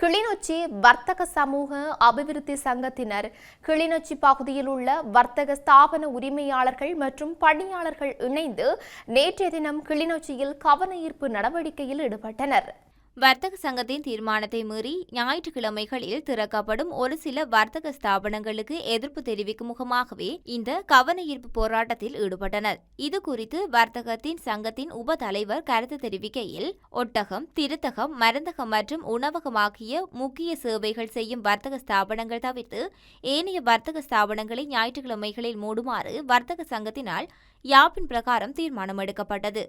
கிளிநொச்சி வர்த்தக சமூக அபிவிருத்தி சங்கத்தினர் கிளிநொச்சி பகுதியில் உள்ள வர்த்தக ஸ்தாபன உரிமையாளர்கள் மற்றும் பணியாளர்கள் இணைந்து நேற்றைய தினம் கிளிநொச்சியில் கவன ஈர்ப்பு நடவடிக்கையில் ஈடுபட்டனர். வர்த்தக சங்கத்தின் தீர்மானத்தை மீறி ஞாயிற்றுக்கிழமைகளில் திறக்கப்படும் ஒரு சில வர்த்தக ஸ்தாபனங்களுக்கு எதிர்ப்பு தெரிவிக்கும் முகமாகவே இந்த கவன ஈர்ப்பு போராட்டத்தில் ஈடுபட்டனர். இது குறித்து வர்த்தகத்தின் சங்கத்தின் உப தலைவர் கருத்து தெரிவிக்கையில் ஒட்டகம் திருத்தகம் மருந்தகம் மற்றும் உணவகம் ஆகிய முக்கிய சேவைகள் செய்யும் வர்த்தக ஸ்தாபனங்கள் தவிர்த்து ஏனைய வர்த்தக ஸ்தாபனங்களை ஞாயிற்றுக்கிழமைகளில் மூடுமாறு வர்த்தக சங்கத்தினால் யாப்பின் பிரகாரம் தீர்மானம் எடுக்கப்பட்டது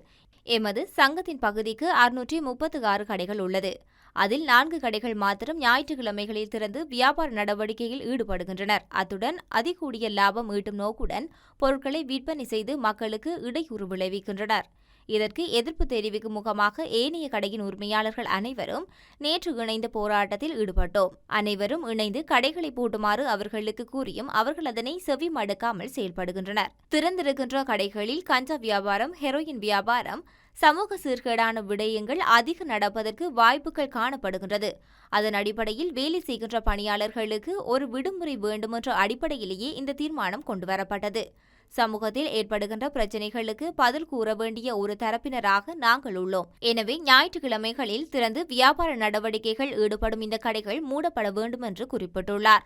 எமது சங்கத்தின் பகுதிக்கு அறுநூற்றி முப்பத்து ஆறு கடைகள் உள்ளது. அதில் நான்கு கடைகள் மாத்திரம் ஞாயிற்றுக்கிழமைகளில் திறந்து வியாபார நடவடிக்கையில் ஈடுபடுகின்றனர். அத்துடன் அதிகூடிய லாபம் ஈட்டும் நோக்குடன் பொருட்களை விற்பனை செய்து மக்களுக்கு இடையூறு விளைவிக்கின்றனர். இதற்கு எதிர்ப்பு தெரிவிக்கும் முகமாக ஏனைய கடையின் உரிமையாளர்கள் அனைவரும் நேற்று இணைந்த போராட்டத்தில் ஈடுபட்டோம். அனைவரும் இணைந்து கடைகளை பூட்டுமாறு அவர்களுக்கு கூறியும் அவர்கள் அதனை செவி மடுக்காமல் செயல்படுகின்றனர். திறந்திருக்கின்ற கடைகளில் கஞ்சா வியாபாரம் ஹெரோயின் வியாபாரம் சமூக சீர்கேடான விடயங்கள் அதிக நடப்பதற்கு வாய்ப்புகள் காணப்படுகின்றது. அதன் அடிப்படையில் வேலை செய்கின்ற பணியாளர்களுக்கு ஒரு விடுமுறை வேண்டுமென்ற அடிப்படையிலேயே இந்த தீர்மானம் கொண்டுவரப்பட்டது. சமூகத்தில் ஏற்படுகின்ற பிரச்சினைகளுக்கு பதில் கூற வேண்டிய ஒரு தரப்பினராக நாங்கள் உள்ளோம். எனவே ஞாயிற்றுக்கிழமைகளில் திறந்து வியாபார நடவடிக்கைகள் ஈடுபடும் இந்த கடைகள் மூடப்பட வேண்டும் என்று குறிப்பிட்டுள்ளார்.